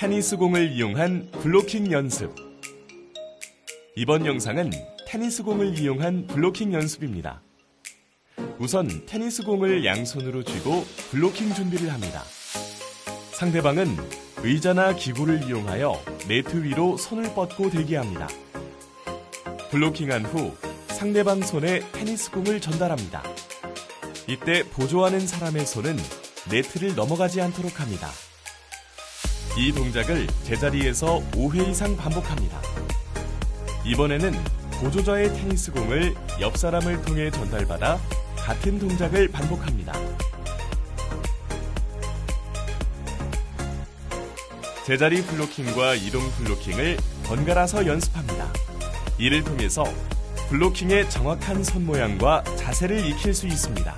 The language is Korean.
테니스 공을 이용한 블로킹 연습. 이번 영상은 테니스 공을 이용한 블로킹 연습입니다. 우선 테니스 공을 양손으로 쥐고 블로킹 준비를 합니다. 상대방은 의자나 기구를 이용하여 네트 위로 손을 뻗고 대기합니다. 블로킹한 후 상대방 손에 테니스 공을 전달합니다. 이때 보조하는 사람의 손은 네트를 넘어가지 않도록 합니다. 이 동작을 제자리에서 5회 이상 반복합니다. 이번에는 보조자의 테니스 공을 옆 사람을 통해 전달받아 같은 동작을 반복합니다. 제자리 블로킹과 이동 블로킹을 번갈아서 연습합니다. 이를 통해서 블로킹의 정확한 손 모양과 자세를 익힐 수 있습니다.